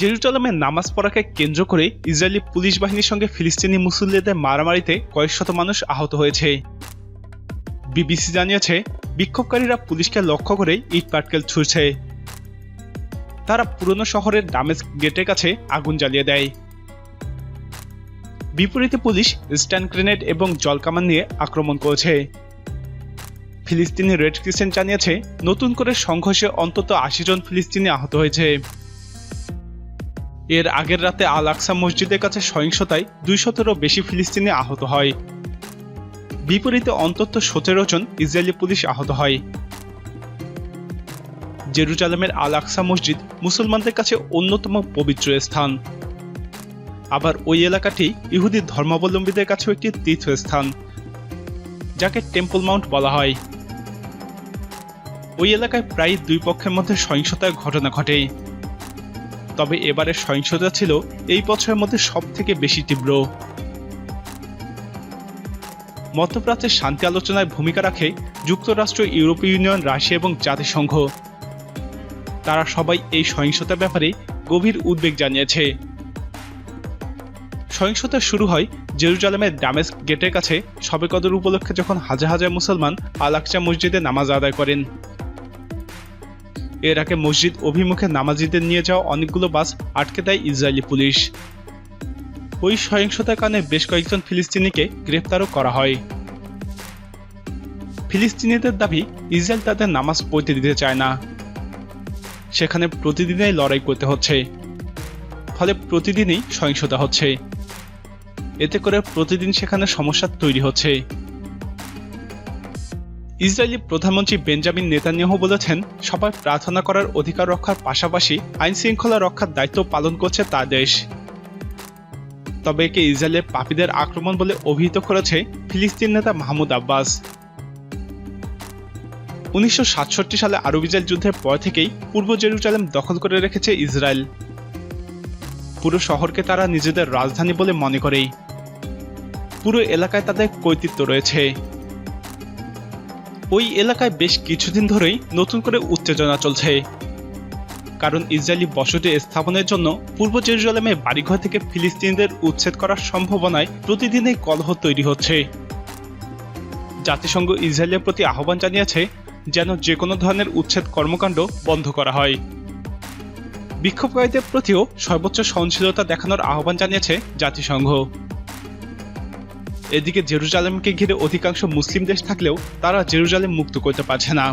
জেরুজালেমে নামাজ পড়াকে কেন্দ্র করে ইসরায়েলি পুলিশ বাহিনীর সঙ্গে ফিলিস্তিনি মুসল্লিদের মারামারিতে কয়েক শত মানুষ আহত হয়েছে। বিবিসি জানিয়েছে, বিক্ষোভকারীরা পুলিশকে লক্ষ্য করে ইট পাটকেল ছুড়ছে। তারা পুরনো শহরের ডামেজ গেটের কাছে আগুন জ্বালিয়ে দেয়। বিপরীতে পুলিশ স্ট্যান্ড গ্রেনেড এবং জলকামান নিয়ে আক্রমণ করেছে। ফিলিস্তিনি রেড ক্রিসেন্ট জানিয়েছে, নতুন করে সংঘর্ষে অন্তত আশি জন ফিলিস্তিনি আহত হয়েছে। এর আগের রাতে আল আকসা মসজিদের কাছে সহিংসতায় দুইশতেরও বেশি ফিলিস্তিনি আহত হয়। বিপরীতে অন্তত সতেরো জন ইসরায়েলি পুলিশ আহত হয়। জেরুজালেমের আল আকসা মসজিদ মুসলমানদের কাছে অন্যতম পবিত্র স্থান। আবার ওই এলাকাটি ইহুদি ধর্মাবলম্বীদের কাছেও একটি তীর্থস্থান, যাকে টেম্পল মাউন্ট বলা হয়। ওই এলাকায় প্রায় দুই পক্ষের মধ্যে সহিংসতার ঘটনা ঘটে। তবে এবারের সহিংসতা ছিল এই বছরের মধ্যে সব থেকে বেশি তীব্র। মধ্যপ্রাচ্যের শান্তি আলোচনায় ভূমিকা রাখে যুক্তরাষ্ট্র, ইউরোপীয় ইউনিয়ন, রাশিয়া এবং জাতিসংঘ। তারা সবাই এই সহিংসতার ব্যাপারে গভীর উদ্বেগ জানিয়েছে। সহিংসতা শুরু হয় জেরুজালেমের ডামেস গেটের কাছে সবে কদর উপলক্ষে যখন হাজার হাজার মুসলমান আল আকসা মসজিদে নামাজ আদায় করেন। এর আগে মসজিদ অভিমুখে নামাজিদের নিয়ে যাওয়া অনেকগুলো বাস আটকে দেয় ইসরায়েলি পুলিশ। ওই সহিংসতার কারণে বেশ কয়েকজন ফিলিস্তিনিকে গ্রেফতারও করা হয়। ফিলিস্তিনিদের দাবি, ইসরায়েল তাদের নামাজ পড়তে দিতে চায় না। সেখানে প্রতিদিনই লড়াই করতে হচ্ছে। ফলে প্রতিদিনই সহিংসতা হচ্ছে। এতে করে প্রতিদিন সেখানে সমস্যা তৈরি হচ্ছে। ইসরায়েলি প্রধানমন্ত্রী বেঞ্জামিন নেতানিয়াহু বলেছেন সবাই প্রার্থনা করার অধিকার রক্ষার পাশাপাশি আইন শৃঙ্খলা রক্ষার দায়িত্ব পালন করছে তার দেশ। তবে একে ইসরায়েলের পাপীদের আক্রমণ বলে অভিহিত করেছে ফিলিস্তিন নেতা মাহমুদ আব্বাস। উনিশশো সাতষট্টি সালে আরব ইসরায়েল যুদ্ধের পর থেকেই পূর্ব জেরুজালেম দখল করে রেখেছে ইসরায়েল। পুরো শহরকে তারা নিজেদের রাজধানী বলে মনে করে পুরো এলাকায় তাদের কর্তৃত্ব রয়েছে। ওই এলাকায় বেশ কিছুদিন ধরেই নতুন করে উত্তেজনা চলছে। কারণ ইসরায়েলি বসতি স্থাপনের জন্য পূর্ব জেরুজালেমে বাড়িঘর থেকে ফিলিস্তিনিদের উচ্ছেদ করার সম্ভাবনায় প্রতিদিনই কলহ তৈরি হচ্ছে। জাতিসংঘ ইসরায়েলের প্রতি আহ্বান জানিয়েছে যেন যে কোনো ধরনের উচ্ছেদ কর্মকাণ্ড বন্ধ করা হয়। বিক্ষোভকারীদের প্রতিও সর্বোচ্চ সহনশীলতা দেখানোর আহ্বান জানিয়েছে জাতিসংঘ। এদিকে জেরুজালেমকে ঘিরে অধিকাংশ মুসলিম দেশ থাকলেও তারা জেরুজালেম মুক্ত করতে পারছে না।